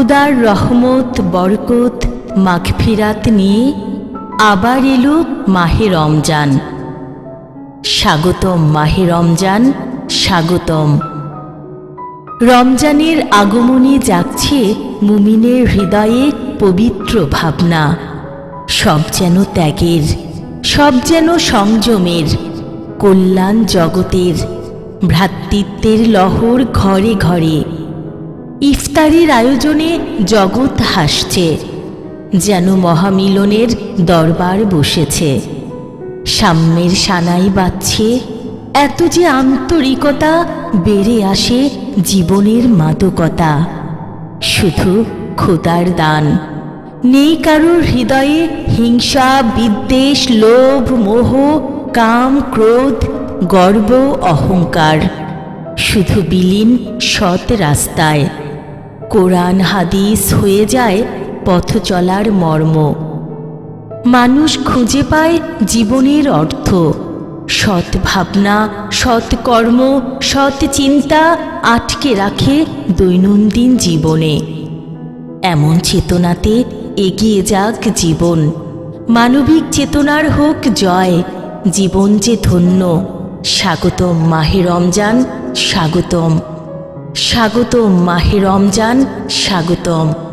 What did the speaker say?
খুদার রহমত, বরকত, মাগফিরাত নিয়ে আবার এলো মাহে রমজান। স্বাগতম মাহে রমজান, স্বাগতম। রমজানের আগমনে যাচ্ছে মুমিনের হৃদয়ে পবিত্র ভাবনা। সব যেন ত্যাগের, সব যেন সংযমের, কল্যাণ জগতের, ভ্রাতৃত্বের লহর ঘরে ঘরে। ইফতারির আয়োজনে জগৎ হাসছে, যেন মহামিলনের দরবার বসেছে। সাম্যের সানাই বাজছে, এত যে আন্তরিকতা বেড়ে আসে জীবনের মাদকতা। শুধু খোদার দান, নেই কারোর হৃদয়ে হিংসা, বিদ্বেষ, লোভ, মোহ, কাম, ক্রোধ, গর্ব, অহংকার। শুধু বিলীন সৎ রাস্তায় কোরআন হাদিস হয়ে যায় পথ চলার মর্ম। মানুষ খুঁজে পায় জীবনের অর্থ। সৎ ভাবনা, সৎ কর্ম, সৎ চিন্তা আটকে রাখে দৈনন্দিন জীবনে। এমন চেতনাতে এগিয়ে যাক জীবন। মানবিক চেতনার হোক জয়, জীবন যে ধন্য। স্বাগতম মাহে রমজান, স্বাগতম স্বাগতম মাহে রমজান স্বাগতম।